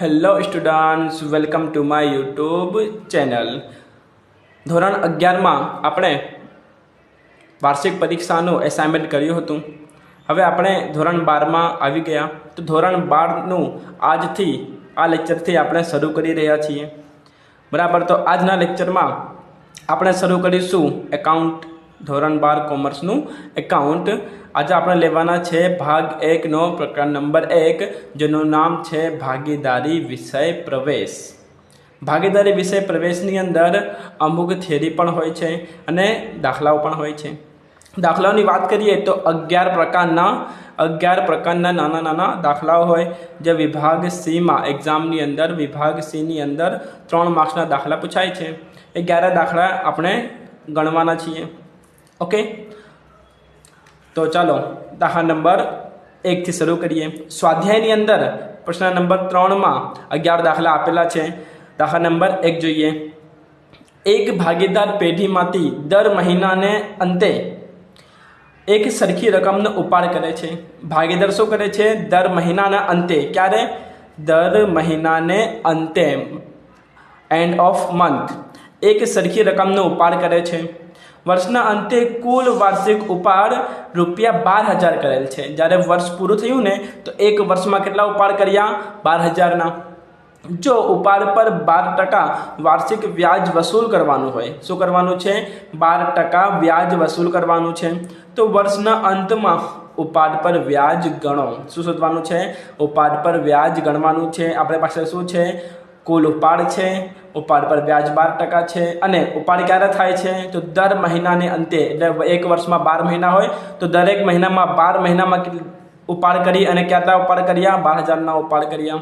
Hello students welcome to my YouTube channel ધોરણ અગિયારમાં આપણે વાર્ષિક પરીક્ષાનું એસાઇનમેન્ટ કર્યું હતું. હવે આપણે ધોરણ બારમાં આવી ગયા. તો ધોરણ બારનું આજથી આ લેક્ચરથી આપણે શરૂ કરી રહ્યા છીએ. બરાબર, તો આજના લેક્ચરમાં આપણે શરૂ કરીશું એકાઉન્ટ ધોરણ બાર કોમર્સનું એકાઉન્ટ આજે આપણે લેવાના છે ભાગ એકનો પ્રકાર નંબર એક, જેનું નામ છે ભાગીદારી વિષય પ્રવેશ. ભાગીદારી વિષય પ્રવેશની અંદર અમુક થિયરી પણ હોય છે અને દાખલાઓ પણ હોય છે. દાખલાઓની વાત કરીએ તો અગિયાર પ્રકારના અગિયાર પ્રકારના નાના નાના દાખલાઓ હોય. જે વિભાગ સીમાં એક્ઝામની અંદર, વિભાગ સીની અંદર ત્રણ માર્ક્સના દાખલા પૂછાય છે. એ અગિયાર દાખલા આપણે ગણવાના છીએ. ઓકે તો ચાલો, દાખલા નંબર એકથી શરૂ કરીએ. સ્વાધ્યાયની અંદર પ્રશ્ન નંબર ત્રણમાં અગિયાર દાખલા આપેલા છે. દાખલા નંબર એક જોઈએ. એક ભાગીદાર પેઢીમાંથી દર મહિનાને અંતે એક સરખી રકમનો ઉપાડ કરે છે. ભાગીદાર શું કરે છે? દર મહિનાના અંતે. ક્યારે? દર મહિનાને અંતે. એન્ડ ઓફ મંથ એક સરખી રકમનો ઉપાડ કરે છે. વર્ષના અંતે કુલ વાર્ષિક ઉપાડ રૂપિયા બાર હજાર કરેલ છે. જ્યારે વર્ષ પૂરું થયું ને, તો એક વર્ષમાં કેટલા ઉપાડ કર્યા? બાર હજારના. જો ઉપાડ પર બાર ટકા વાર્ષિક વ્યાજ વસૂલ કરવાનું હોય, શું કરવાનું છે? બાર ટકા વ્યાજ વસૂલ કરવાનું છે. તો વર્ષના અંતમાં ઉપાડ પર વ્યાજ ગણો. શું શોધવાનું છે? ઉપાડ પર વ્યાજ ગણવાનું છે. આપણી પાસે શું છે? કુલ ઉપાડ છે, ઉપાડ પર વ્યાજ બાર ટકા છે અને ઉપાડ ક્યારે થાય છે? તો દર મહિનાને અંતે, એટલે એક વર્ષમાં બાર મહિના હોય, તો દરેક મહિનામાં બાર મહિનામાં ઉપાડ કરી અને કેટલા ઉપાડ કર્યા? બાર હજારના ઉપાડ કર્યા.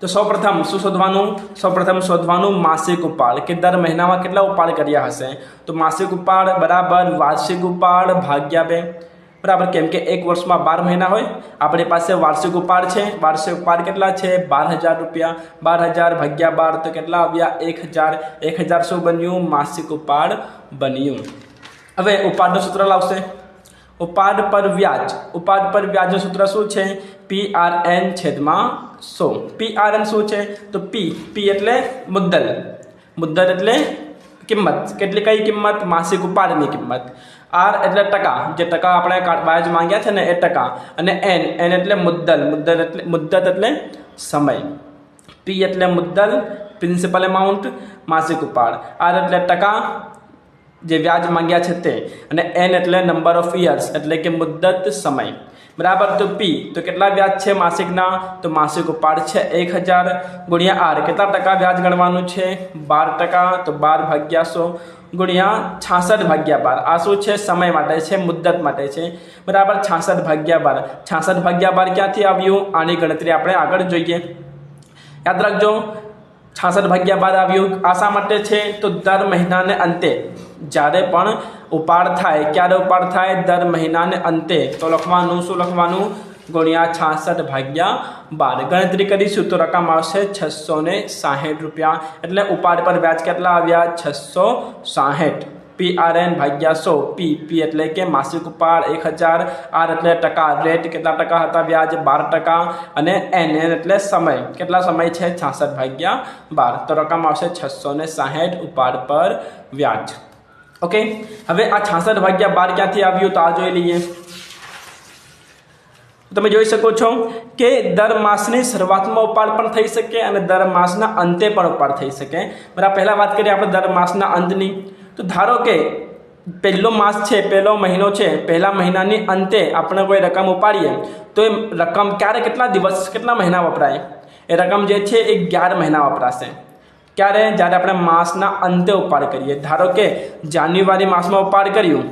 તો સૌપ્રથમ શું શોધવાનું? સૌપ્રથમ શોધવાનું માસિક ઉપાડ, કે દર મહિનામાં કેટલા ઉપાડ કર્યા હશે? તો માસિક ઉપાડ બરાબર વાર્ષિક ઉપાડ ભાગ્યા બે. બરાબર, કેમ કે એક વર્ષમાં બાર મહિના હોય. આપણી પાસે વાર્ષિક ઉપાડ છે. વાર્ષિક ઉપાડ કેટલા છે? બાર હજાર રૂપિયા. બાર હજાર ભાગ્યા બાર તો કેટલા આવ્યા? એક હજાર. એક હજાર શું બન્યું? માસિક ઉપાડ બન્યું. હવે ઉપાડનું સૂત્ર લાવશે. ઉપાડ પર વ્યાજ. ઉપાડ પર વ્યાજનું સૂત્ર શું છે? પી આર એન છેદમાં સો. પી આર એન શું છે? તો પી. પી એટલે મુદ્દલ. મુદ્દલ એટલે કિંમત કેટલી કઈ કિંમત, માસિક ઉપાડની કિંમત. આર એટલે ટકા, જે ટકા આપણે વ્યાજ માંગ્યા છે ને એ ટકા. અને એન એન એટલે મુદ્દલ મુદ્દલ એટલે, મુદ્દત એટલે સમય. પી એટલે મુદ્દલ પ્રિન્સિપલ એમાઉન્ટ માસિક ઉપાડ. આર એટલે ટકા, જે વ્યાજ માંગ્યા છે તે. અને એન એટલે નંબર ઓફ યર્સ એટલે કે મુદ્દત સમય. બરાબર? તો પી તો કેટલા વ્યાજ છે માસિકના? તો માસિક ઉપાડ છે એક હજાર ગુણ્યા આર. કેટલા ટકા વ્યાજ ગણવાનું છે? બાર ટકા. તો બાર ભાગ્યા સો ગુણ્યા છાસઠ ભાગ્યા બાર. આ શું છે? સમય માટે છે, મુદ્દત માટે છે. બરાબર? છાસઠ ભાગ્યા બાર. છાસઠ ભાગ્યા બાર ક્યાંથી આવ્યું? આની ગણતરી આપણે આગળ જોઈએ. યાદ રાખજો છાસઠ ભાગ્યા બાર આવ્યું. આ શા માટે છે તો દર મહિનાને અંતે. જ્યારે પણ ઉપાડ થાય, ક્યારે ઉપાડ થાય, દર મહિનાને અંતે. તો લખવાનું, શું લખવાનું? ગુણ્યા છાસઠ ભાગ્યા બાર. ગણતરી કરીશું તો રકમ આવશે છસો ને સાહીઠ રૂપિયા. એટલે ઉપાડ પર વ્યાજ કેટલા આવ્યા? છસો સાહીઠ. પી આર એન ભાગ્યા સો, પી પી એટલે કે માસિક ઉપાડ એક હજાર, આર એટલે ટકા, રેટ કેટલા ટકા હતા, વ્યાજ બાર ટકા અને એન એન એટલે સમય. કેટલા સમય છે? છાસઠ ભાગ્યા બાર. તો રકમ આવશે છસો ને સાહીઠ ઉપાડ પર વ્યાજ. ઓકે? હવે આ છાસઠ ભાગ્યા બાર ક્યાંથી આવ્યું? તો આ જોઈ લઈએ. તમે જોઈ શકો છો કે દર માસની શરૂઆતમાં ઉપાડ પણ થઈ શકે અને દર માસના અંતે પણ ઉપાડ થઈ શકે. બરાબર, પહેલાં વાત કરીએ આપણે દર માસના અંતની. તો ધારો કે પહેલો માસ છે, પહેલો મહિનો છે, પહેલા મહિનાની અંતે આપણે કોઈ રકમ ઉપાડીએ, તો એ રકમ ક્યારે કેટલા દિવસ, કેટલા મહિના વપરાય? એ રકમ જે છે એ અગિયાર મહિના વપરાશે. ક્યારે? જ્યારે આપણે માસના અંતે ઉપાડ કરીએ. ધારો કે જાન્યુઆરી માસમાં ઉપાડ કર્યું.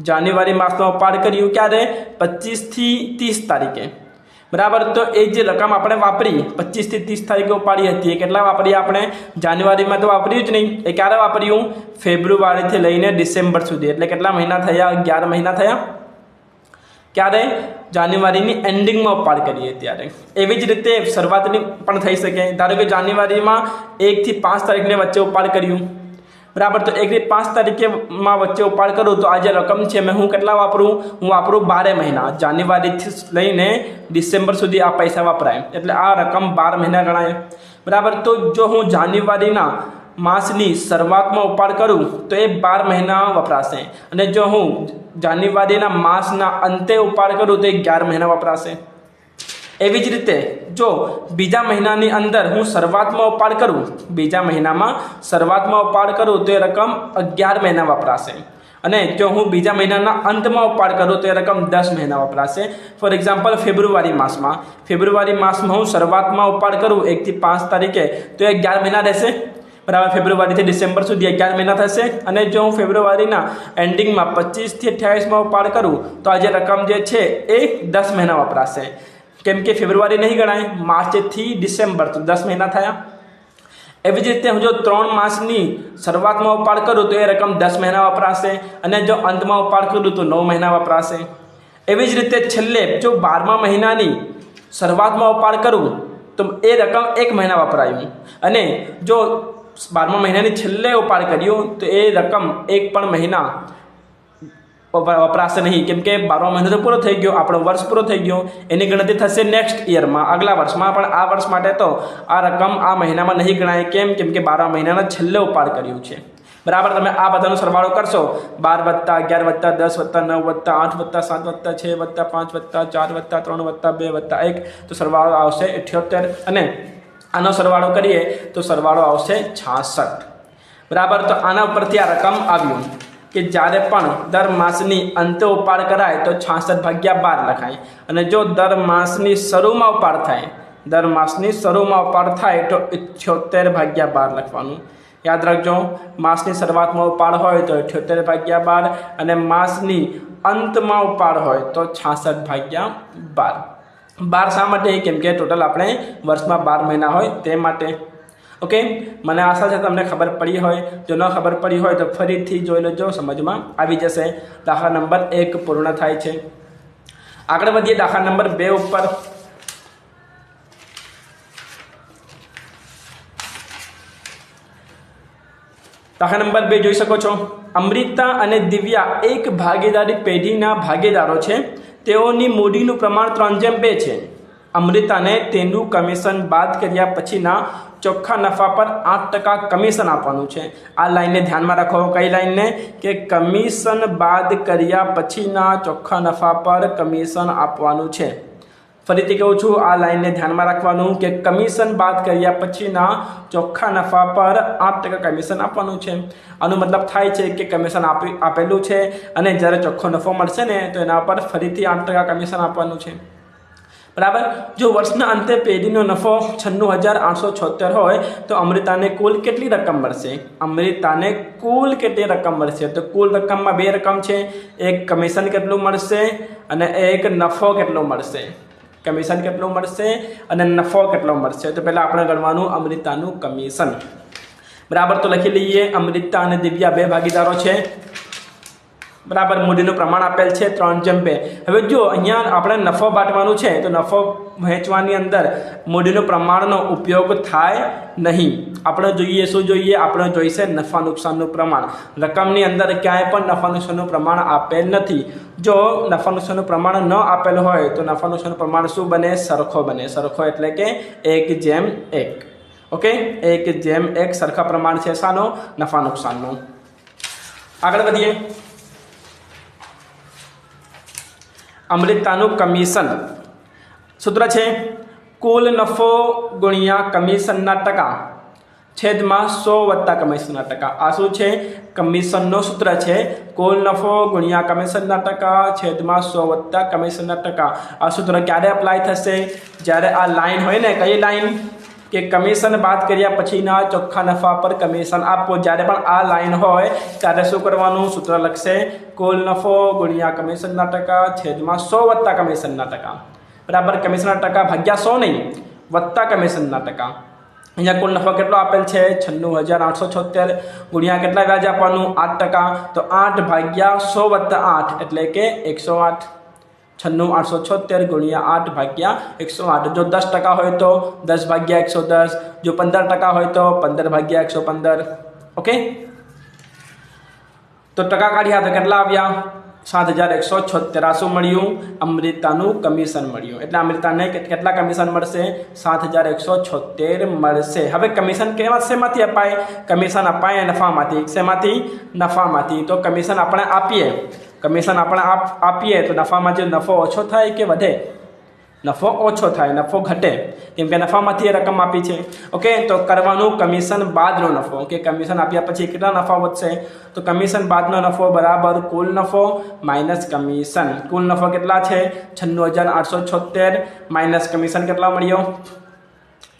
જાન્યુઆરી માસમાં ઉપાડ કર્યું ક્યારે? પચીસથી ત્રીસ તારીખે. બરાબર? તો એ જે રકમ આપણે વાપરી પચીસથી ત્રીસ તારીખે ઉપાડી હતી. એ કેટલા વાપરી આપણે? જાન્યુઆરીમાં તો વાપર્યું જ નહીં. એ ક્યારે વાપર્યું? ફેબ્રુઆરીથી લઈને ડિસેમ્બર સુધી. એટલે કેટલા મહિના થયા? અગિયાર મહિના થયા? ક્યારે? જાન્યુઆરીની એન્ડિંગમાં ઉપાડ કરીએ ત્યારે. એવી જ રીતે શરૂઆતની પણ થઈ શકે. ધારો કે જાન્યુઆરીમાં એકથી પાંચ તારીખની વચ્ચે ઉપાડ કર્યું. બરાબર, તો એકથી પાંચ તારીખેમાં વચ્ચે ઉપાડ કરું તો આ જે રકમ છે, મેં હું કેટલા વાપરું? હું વાપરું બારે મહિના. જાન્યુઆરીથી લઈને ડિસેમ્બર સુધી આ પૈસા વાપરાય. એટલે આ રકમ બાર મહિના ગણાય. બરાબર, તો જો હું જાન્યુઆરીના માસની શરૂઆતમાં ઉપાડ કરું, તો એ બાર મહિના વપરાશે. અને જો હું જાન્યુઆરીના માસના અંતે ઉપાડ કરું, તો એ અગિયાર મહિના વપરાશે. એવી જ રીતે જો બીજા મહિનાની અંદર હું શરૂઆતમાં ઉપાડ કરું, બીજા મહિનામાં શરૂઆતમાં ઉપાડ કરું તો એ રકમ અગિયાર મહિના વપરાશે. અને જો હું બીજા મહિનાના અંતમાં ઉપાડ કરું તો એ રકમ દસ મહિના વપરાશે. ફોર એક્ઝામ્પલ, ફેબ્રુઆરી માસમાં. ફેબ્રુઆરી માસમાં હું શરૂઆતમાં ઉપાડ કરું એકથી પાંચ તારીખે તો એ અગિયાર મહિના રહેશે. બરાબર ફેબ્રુઆરીથી ડિસેમ્બર સુધી અગિયાર મહિના થશે. અને જો હું ફેબ્રુઆરીના એન્ડિંગમાં પચીસથી અઠ્યાવીસમાં ઉપાડ કરું તો આ જે રકમ જે છે એ દસ મહિના વપરાશે. કેમ કે ફેબ્રુઆરી નહીં ગણાય માર્ચથી ડિસેમ્બર, તો દસ મહિના થયા. એવી જ રીતે હું જો ત્રણ માસની શરૂઆતમાં ઉપાડ કરું તો એ રકમ દસ મહિના વપરાશે અને જો અંતમાં ઉપાડ કરું તો નવ મહિના વપરાશે. એવી જ રીતે છેલ્લે જો બારમા મહિનાની શરૂઆતમાં ઉપાડ કરું તો એ રકમ એક મહિના વપરાયું. અને જો બારમા મહિનાની છેલ્લે ઉપાડ કર્યો તો એ રકમ એક પણ મહિના વપરાશે નહીં. કેમ કે બારમા મહિનો તો પૂરો થઈ ગયો, આપણો વર્ષ પૂરો થઈ ગયો, એની ગણતરી થશે નેક્સ્ટ યરમાં આગલા વર્ષમાં પણ આ વર્ષ માટે તો આ રકમ આ મહિનામાં નહીં ગણાય. કેમ? કેમ કે બારમા મહિનાના છેલ્લે ઉપાડ કર્યું છે. બરાબર? તમે આ બધાનો સરવાળો કરશો. બાર વત્તા અગિયાર વત્તા દસ વત્તા નવ વત્તા આઠ વત્તા સાત વત્તા છ વત્તા પાંચ વત્તા ચાર વત્તા ત્રણ વત્તા બે વત્તા એક. તો સરવાળો આવશે અઠ્યોતેર. અને આનો સરવાળો કરીએ તો સરવાળો આવશે છાસઠ. બરાબર? તો આના ઉપરથી આ રકમ આવ્યું. કે જ્યારે પણ દર માસની અંતે ઉપાડ કરાય તો છાસઠ ભાગ્યા બાર લખાય. અને જો દર માસની શરૂમાં ઉપાડ થાય, દર માસની શરૂમાં ઉપાડ થાય તો ઇઠ્યોતેર ભાગ્યા બાર લખવાનું. યાદ રાખજો, માસની શરૂઆતમાં ઉપાડ હોય તો ઇઠ્યોતેર ભાગ્યા બાર અને માસની અંતમાં ઉપાડ હોય તો છાસઠ ભાગ્યા બાર. બાર શા માટે? કેમ કે ટોટલ આપણે વર્ષમાં બાર મહિના હોય તે માટે ઓકે મને આશા છે તમને ખબર પડી હોય. જો ન ખબર પડી હોય તો ફરીથી જોઈ લેજો, સમજમાં આવી જશે. દાખલા નંબર એક પૂર્ણ થાય છે. આગળ વધીએ, દાખલા નંબર બે ઉપર. દાખલા નંબર બે જોઈ શકો છો. અમૃતા અને દિવ્યા એક ભાગીદારી પેઢીના ભાગીદારો છે. તેઓની મૂડીનું પ્રમાણ ત્રણ જેમ બે છે. અમૃતાને તેનું કમિશન બાદ કર્યા પછીના ચોખ્ખા નફા પર આઠ ટકા કમિશન આપવાનું છે. આ લાઇનને ધ્યાનમાં રાખો. કઈ લાઈનને કે કમિશન બાદ કર્યા પછીના ચોખ્ખા નફા પર કમિશન આપવાનું છે. ફરીથી કહું છું, આ લાઇનને ધ્યાનમાં રાખવાનું કે કમિશન બાદ કર્યા પછીના ચોખ્ખા નફા પર આઠ ટકા કમિશન આપવાનું છે. આનો મતલબ થાય છે કે કમિશન આપી, આપેલું છે અને જ્યારે ચોખ્ખો નફો મળશે ને, તો એના પર ફરીથી આઠ ટકા કમિશન આપવાનું છે. બરાબર? જો વર્ષના અંતે પેઢીનો નફો છન્નું હજાર આઠસો છોતેર હોય, તો અમૃતાને કુલ કેટલી રકમ મળશે? અમૃતાને કુલ કેટલી રકમ મળશે? તો કુલ રકમમાં બે રકમ છે. એક કમિશન કેટલું મળશે અને એક નફો કેટલો મળશે? કમિશન કેટલું મળશે અને નફો કેટલો મળશે? તો પહેલાં આપણે ગણવાનું અમૃતાનું કમિશન. બરાબર? તો લખી લઈએ. અમૃતા અને દિવ્યા બે ભાગીદારો છે. બરાબર, મૂડીનું પ્રમાણ આપેલ છે ત્રણ જેમ બે હવે જો અહીંયા આપણે નફો બાંટવાનું છે, તો નફો વહેંચવાની અંદર મૂડીનું પ્રમાણનો ઉપયોગ થાય નહીં. આપણે જોઈએ શું જોઈએ? આપણે જોઈશે નફા નુકસાનનું પ્રમાણ. રકમની અંદર ક્યાંય પણ નફા નુકસાનનું પ્રમાણ આપેલ નથી. જો નફા નુકસાનનું પ્રમાણ ન આપેલ હોય, તો નફા નુકસાનનું પ્રમાણ શું બને? સરખો બને. સરખો એટલે કે એક જેમ એક. ઓકે એક જેમ એક સરખા પ્રમાણ છે. શાનો? નફા નુકસાનનું. આગળ વધીએ. અમૃતાનું કમિશન. સૂત્ર છે, કુલ નફો ગુણ્યા કમિશનના ટકા. છેદમાં સો વત્તા કમિશનના ટકા. આ શું છે? કમિશનનો સૂત્ર છે, કુલ નફો ગુણ્યા કમિશનના ટકા, છેદમાં સો વત્તા કમિશનના ટકા. આ સૂત્ર ક્યારે એપ્લાય થશે? જ્યારે આ લાઈન હોય ને, કઈ લાઈન કે કમિશન બાદ કર્યા પછીના ચોખ્ખા નફા પર કમિશન આપવો. જ્યારે પણ આ લાઈન હોય, ત્યારે શું કરવાનું? સૂત્ર લખશે, કુલ નફો ગુણ્યા કમિશનના ટકા છેદમાં સો વત્તા કમિશનના ટકા. બરાબર? કમિશનના ટકા ભાગ્યા સો નહીં, વત્તા કમિશનના ટકા. અહીંયા કુલ નફો કેટલો આપેલ છે? છન્નું હજાર આઠસો છોતેર ગુણ્યા કેટલા વ્યાજ આપવાનું? આઠ ટકા. તો આઠ ભાગ્યા સો વત્તા આઠ એટલે કે એકસો આઠ. છન્નું આઠસો છોતેર ગુણ્યા આઠ ભાગ્યા એકસો આઠ. જો દસ ટકા હોય તો દસ ભાગ્યા એકસો દસ. જો પંદર ટકા હોય તો પંદર ભાગ્યા એકસો પંદર. ઓકે? તો ટકા કાઢ્યા તો કેટલા આવ્યા? સાત હજાર એકસો છોતેર. મળ્યું? અમૃતાનું કમિશન મળ્યું. એટલે અમૃતાને કેટલા કમિશન મળશે? સાત હજાર એકસો છોતેર મળશે. હવે કમિશન કેવા શેમાંથી અપાય? કમિશન અપાય નફામાંથી. શેમાંથી? નફામાંથી. તો કમિશન આપણે આપીએ. કમિશન આપણે આપ આપીએ તો નફામાં જે નફો ઓછો થાય કે વધે? નફો ઓછો થાય, નફો ઘટે. કેમ કે નફામાંથી એ રકમ આપી છે. ઓકે, તો કરવાનું કમિશન બાદનો નફો. કે કમિશન આપ્યા પછી કેટલા નફા વધશે? તો કમિશન બાદનો નફો બરાબર કુલ નફો માઇનસ કમિશન. કુલ નફો કેટલા છે? છન્નું હજાર આઠસો છોતેર માઇનસ કમિશન કેટલા મળ્યો?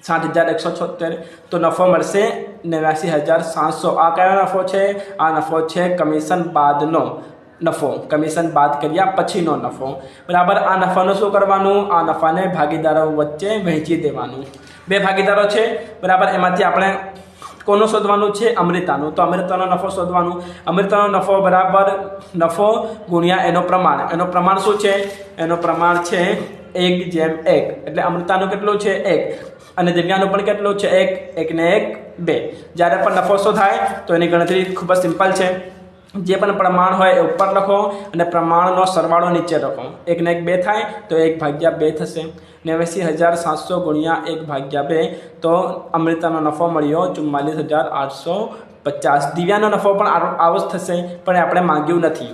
સાત હજાર એકસો છોતેર તો નફો મળશે નેવ્યાસી હજાર સાતસો. આ કયો નફો છે? આ નફો છે કમિશન બાદનો. નફો, કમિશન બાદ કર્યા પછીનો નફો. બરાબર, આ નફાનું શું કરવાનું? આ નફાને ભાગીદારો વચ્ચે વહેંચી દેવાનું. બે ભાગીદારો છે, બરાબર, એમાંથી આપણે કોનું શોધવાનું છે? અમૃતાનું. તો અમૃતાનો નફો શોધવાનું. અમૃતાનો નફો, બરાબર, નફો ગુણ્યા એનો પ્રમાણ. એનો પ્રમાણ શું છે? એનો પ્રમાણ છે એક જેમ એક. એટલે અમૃતાનું કેટલું છે? એક. અને દિવ્યાનું પણ કેટલું છે? એક. એકને એક બે. જ્યારે પણ નફો શોધાય, તો એની ગણતરી ખૂબ જ સિમ્પલ છે. જે પણ પ્રમાણ હોય એ ઉપર લખો અને પ્રમાણનો સરવાળો નીચે લખો. એક ને એક બે થાય તો એક ભાગ્યા બે થશે. નેવ્યાસી હજાર સાતસો ગુણ્યા એક ભાગ્યા બે તો અમૃતાનો નફો મળ્યો ચુમ્માલીસ હજાર આઠસો પચાસ. દિવ્યાનો નફો પણ આવો જ થશે, પણ આપણે માંગ્યું નથી.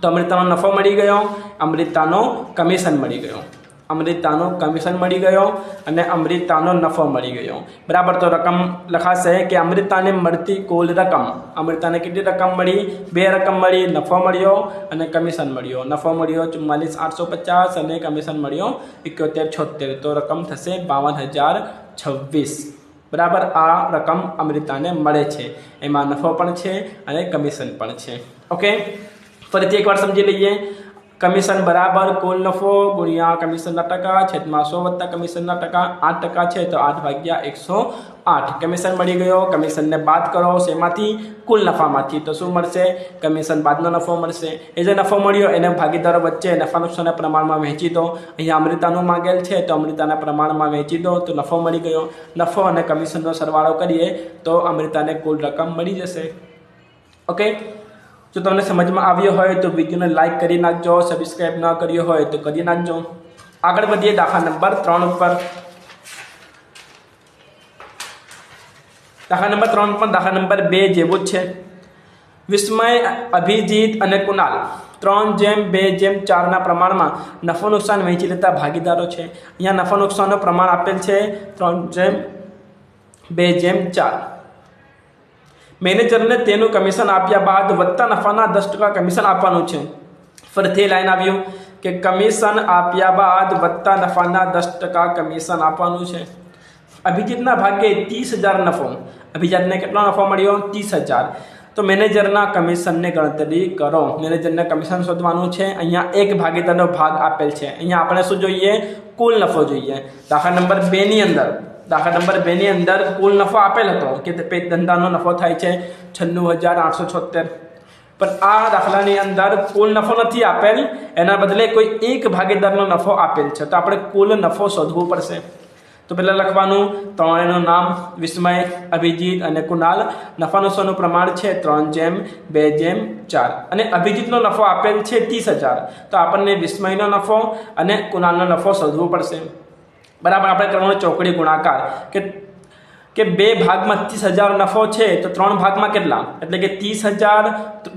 તો અમૃતાનો નફો મળી ગયો, અમૃતાનો કમિશન મળી ગયો. અમૃતાનો કમિશન મળી ગયો અને અમૃતાનો નફો મળી ગયો. બરાબર, તો રકમ લખાશે કે અમૃતાને મળતી કુલ રકમ. અમૃતાને કેટલી રકમ મળી? બે રકમ મળી, નફો મળ્યો અને કમિશન મળ્યો. નફો મળ્યો ચુમ્માલીસ આઠસો પચાસ અને કમિશન મળ્યો એકોતેર છોતેર. તો રકમ થશે બાવન હજાર છવ્વીસ. બરાબર, આ રકમ અમૃતાને મળે છે. એમાં નફો પણ છે અને કમિશન પણ છે. ઓકે ફરીથી એકવાર સમજી લઈએ. કમિશન બરાબર કુલ નફો ગુણ્યા કમિશનના ટકા, છેદમાં સો વત્તા કમિશનના ટકા, આઠ ટકા છે તો આઠ ભાગ્યા એકસો આઠ. કમિશન મળી ગયો, કમિશનને બાદ કરો શેમાંથી? કુલ નફામાંથી. તો શું મળશે? કમિશન બાદનો નફો મળશે. એ જે નફો મળ્યો, એને ભાગીદારો વચ્ચે નફા નુકસાનના પ્રમાણમાં વહેંચી દો. અહીંયા અમૃતાનું માંગેલ છે, તો અમૃતાના પ્રમાણમાં વહેંચી દો, તો નફો મળી ગયો. નફો અને કમિશનનો સરવાળો કરીએ, તો અમૃતાને કુલ રકમ મળી જશે. ઓકે? જો તમને સમજમાં આવ્યો હોય તો વિડીયોને લાઇક કરી નાખજો સબસ્ક્રાઈબ ન કર્યો હોય તો કરી નાખજો. આગળ વધીએ દાખલા નંબર ત્રણ ઉપર. દાખલા નંબર ત્રણ પણ દાખલા નંબર બે જેવું જ છે. વિસ્મય, અભિજીત અને કુનાલ. ત્રણ જેમ, બે જેમ, ચારના પ્રમાણમાં નફો નુકસાન વહેંચી લેતા ભાગીદારો છે. અહીંયા નફો નુકસાનનું પ્રમાણ આપેલ છે. ત્રણ જેમ, બે જેમ, ચાર. મેનેજરને તેનું કમિશન આપ્યા બાદ વધતા નફાના દસ ટકા કમિશન આપવાનું છે. ફરીથી લાઈન આવ્યું કે કમિશન આપ્યા બાદ વધતા નફાના દસ ટકા કમિશન આપવાનું છે. અભિજીતના ભાગે ત્રીસ હજાર નફો. અભિજાતને કેટલો નફો મળ્યો? ત્રીસ હજાર. તો મેનેજરના કમિશનને ગણતરી કરો. મેનેજરને કમિશન શોધવાનું છે. અહીંયા એક ભાગીદારનો ભાગ આપેલ છે. અહીંયા આપણે શું જોઈએ? કુલ નફો જોઈએ. દાખલા નંબર બેની અંદર દાખલા નંબર બેની અંદર કુલ નફો આપેલ હતો, કે પેટ ધંધાનો નફો થાય છે છન્નું હજાર આઠસો છોતેર પણ આ દાખલાની અંદર કુલ નફો નથી આપેલ, એના બદલે કોઈ એક ભાગીદારનો નફો આપેલ છે. તો આપણે કુલ નફો શોધવું પડશે. તો પહેલાં લખવાનું, ત્રણેયનું નામ, વિસ્મય, અભિજીત અને કુનાલ નફા નુકસાનનું પ્રમાણ છે ત્રણ જેમ, બે જેમ, ચાર. અને અભિજીતનો નફો આપેલ છે ત્રીસ હજાર. તો આપણને વિસ્મયનો નફો અને કુનાલનો નફો શોધવો પડશે. બરાબર, આપણે કરવાનો ચોકડી ગુણાકાર કે કે બે ભાગમાં ત્રીસ હજાર નફો છે, તો ત્રણ ભાગમાં કેટલા? એટલે કે ત્રીસ હજાર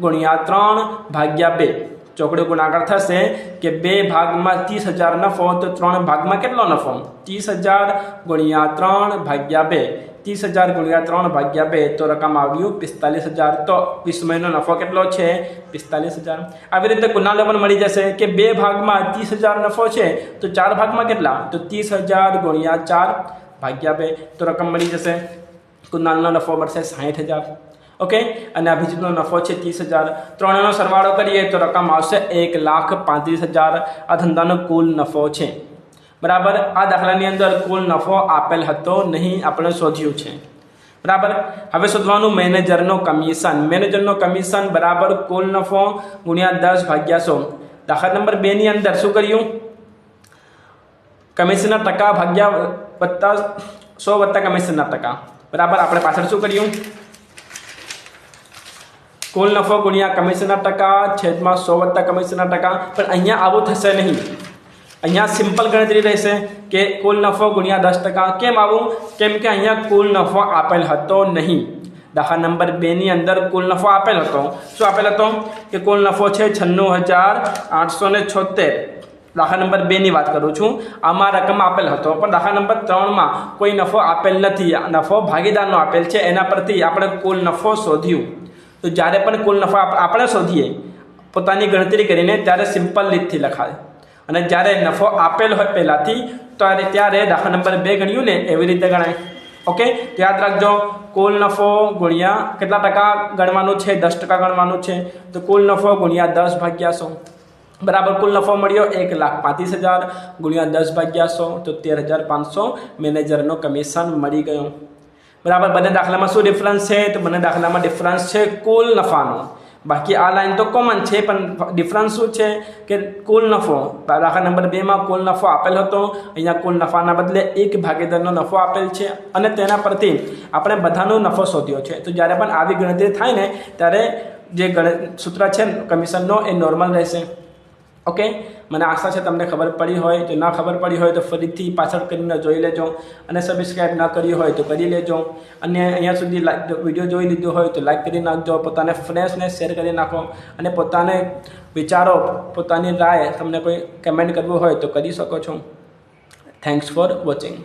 ગુણ્યા ત્રણ ભાગ્યા બે. ચોકડી ગુણાકાર થશે કે બે ભાગમાં ત્રીસ હજાર નફો, તો ત્રણ ભાગમાં કેટલો નફો? ત્રીસ હજાર ગુણ્યા ત્રણ ભાગ્યા બે. ત્રીસ હજાર ગુણ્યા ત્રણ ભાગ્યા બે તો રકમ આવ્યું પિસ્તાલીસ હજાર. તો વિસ્મયનો નફો કેટલો છે? પિસ્તાલીસ હજાર. આવી રીતે કુનાલે પણ મળી જશે કે બે ભાગમાં ત્રીસ હજાર નફો છે, તો ચાર ભાગમાં કેટલા? તો ત્રીસ હજાર ગુણ્યા ચાર ભાગ્યા બે તો રકમ મળી જશે. કુનાલનો નફો મળશે સાહીઠ હજાર. ઓકે? અને અભિજીતનો નફો છે ત્રીસ હજાર. ત્રણેયનો સરવાળો કરીએ તો રકમ આવશે એક લાખ પાંત્રીસ હજાર. આ ધંધાનો કુલ નફો છે. બરાબર? આ દાખલાની અંદર કુલ નફો આપેલ હતો, નહીં, આપણે શોધ્યું છે. બરાબર? હવે શોધવાનું મેનેજરનો કમિશન. મેનેજરનો કમિશન બરાબર કુલ નફો ગુણ્યા દસ ભાગ્યા સો. દાખલા નંબર બેની અંદર શું કર્યું? કમિશનના ટકા ભાગ્યા વત્તા સો વત્તા કમિશનના ટકા. બરાબર? આપણે પાછળ શું કર્યું? કુલ નફો ગુણ્યા કમિશનના ટકા છેદમાં સો વત્તા કમિશનના ટકા. પણ અહીંયા આવું થશે નહીં. અહીંયા સિમ્પલ ગણતરી રહેશે કે કુલ નફો ગુણ્યા દસ ટકા કેમ આવું? કેમ કે અહીંયા કુલ નફો આપેલ હતો નહીં. દાખલા નંબર બેની અંદર કુલ નફો આપેલ હતો. શું આપેલ હતો? કે કુલ નફો છે છન્નું હજાર આઠસો ને છોતેર દાખલા નંબર બેની વાત કરું છું. આમાં રકમ આપેલ હતો, પણ દાખલા નંબર ત્રણમાં કોઈ નફો આપેલ નથી. નફો ભાગીદારનો આપેલ છે. એના પરથી આપણે કુલ નફો શોધ્યું. તો જ્યારે પણ કુલ નફો આપણે શોધીએ, પોતાની ગણતરી કરીને ત્યારે સિમ્પલ રીતથી લખાય. અને જ્યારે નફો આપેલ હોય પહેલાંથી ત્યારે ત્યારે દાખલા નંબર બે ગણ્યું ને એવી રીતે ગણાય. ઓકે? યાદ રાખજો, કુલ નફો ગુણ્યા કેટલા ટકા ગણવાનું છે? દસ ટકા ગણવાનું છે. તો કુલ નફો ગુણ્યા દસ ભાગ્યા સો. બરાબર, કુલ નફો મળ્યો એક લાખ પાંત્રીસ હજાર ગુણ્યા દસ ભાગ્યા સો. તો તેર હજાર પાંચસો મેનેજરનો કમિશન મળી ગયો. બરાબર, બંને દાખલામાં શું ડિફરન્સ છે? તો બંને દાખલામાં ડિફરન્સ છે કુલ નફાનો. બાકી આ લાઈન તો કોમન છે, પણ ડિફરન્સ શું છે કે કુલ નફો દાખલા નંબર બેમાં કુલ નફો આપેલ હતો, અહીંયા કુલ નફાના બદલે એક ભાગીદારનો નફો આપેલ છે અને તેના પરથી આપણે બધાનો નફો શોધ્યો છે. તો જ્યારે પણ આવી ગણતરી થાય ને, ત્યારે જે ગણ સૂત્ર છે કમિશનનો એ નોર્મલ રહેશે. ઓકે? મને આશા છે તમને ખબર પડી હોય. જો ના ખબર પડી હોય તો ફરીથી પાછળ કરીને જોઈ લેજો અને સબસ્ક્રાઈબ ન કરી હોય તો કરી લેજો. અને અહીંયા સુધી વીડિયો જોઈ લીધો હોય તો લાઈક કરી નાખજો, પોતાને ફ્રેન્ડ્સને શેર કરી નાખો અને પોતાને વિચારો, પોતાની રાય તમને કોઈ કમેન્ટ કરવું હોય તો કરી શકો છો. Thanks for watching